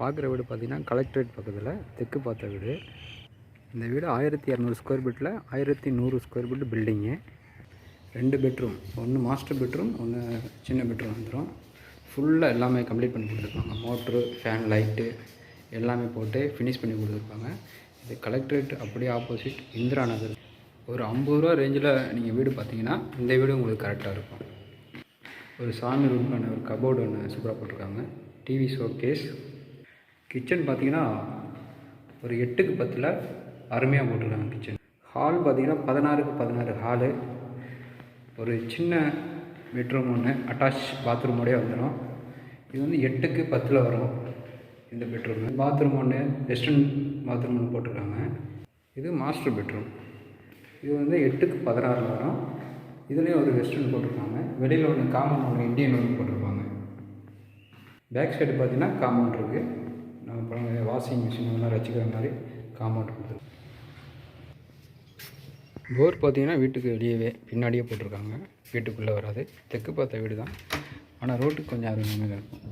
பார்க்குற வீடு பார்த்தீங்கன்னா கலெக்டரேட் பக்கத்தில் தெற்கு பார்த்த வீடு. இந்த வீடு ஆயிரத்தி இரநூறு ஸ்கொயர் ஃபீட்டில் ஆயிரத்தி நூறு ஸ்கொயர் ஃபீட் பில்டிங்கு ரெண்டு பெட்ரூம் ஒன்று மாஸ்டர் பெட்ரூம் ஒன்று சின்ன பெட்ரூம் வந்துடும் ஃபுல்லாக எல்லாமே கம்ப்ளீட் பண்ணி கொடுத்துருப்பாங்க மோட்ரு ஃபேன் லைட்டு எல்லாமே போட்டு ஃபினிஷ் பண்ணி கொடுத்துருப்பாங்க இது கலெக்டரேட் அப்படியே ஆப்போசிட் இந்திரா நகர். ஒரு ஐம்பது ரூபா ரேஞ்சில் நீங்கள் வீடு பார்த்தீங்கன்னா இந்த வீடு உங்களுக்கு கரெக்டாக இருக்கும். ஒரு சாமி ரூம்க்கான ஒரு கபோர்டு ஒன்று சூப்பராக போட்டிருக்காங்க. டிவி ஷோ கேஸ் கிச்சன் பார்த்தீங்கன்னா ஒரு எட்டுக்கு பத்தில் அருமையாக போட்டிருக்காங்க கிச்சன் ஹால் பார்த்திங்கன்னா பதினாறுக்கு பதினாறு ஹாலு ஒரு சின்ன பெட்ரூம் ஒன்று அட்டாச் பாத்ரூமோடய வந்துடும் இது வந்து எட்டுக்கு பத்தில் வரும் இந்த பெட்ரூமு பாத்ரூம் ஒன்று வெஸ்டர்ன் பாத்ரூம் ஒன்று போட்டிருக்காங்க. இது மாஸ்டர் பெட்ரூம் இது வந்து எட்டுக்கு பதினாறில் வரும். இதுலேயும் ஒரு வெஸ்டர்ன் போட்டிருக்காங்க. வெளியில் ஒன்று காமன் ஒன்று இந்தியன் ஒன்று போட்டிருப்பாங்க. பேக் சைடு பார்த்திங்கன்னா காமன் இருக்குது வாஷிங் மிஷின் அந்த மாதிரி வச்சுக்கிற மாதிரி காம்பவுண்ட் கொடுத்துருக்கு போர் பார்த்தீங்கன்னா வீட்டுக்கு வெளியவே பின்னாடியே போட்டிருக்காங்க. வீட்டுக்குள்ளே வராது. தெற்கு பார்த்த வீடு தான் ஆனால் ரோட்டுக்கு கொஞ்சம் அருமையாக இருக்கும்.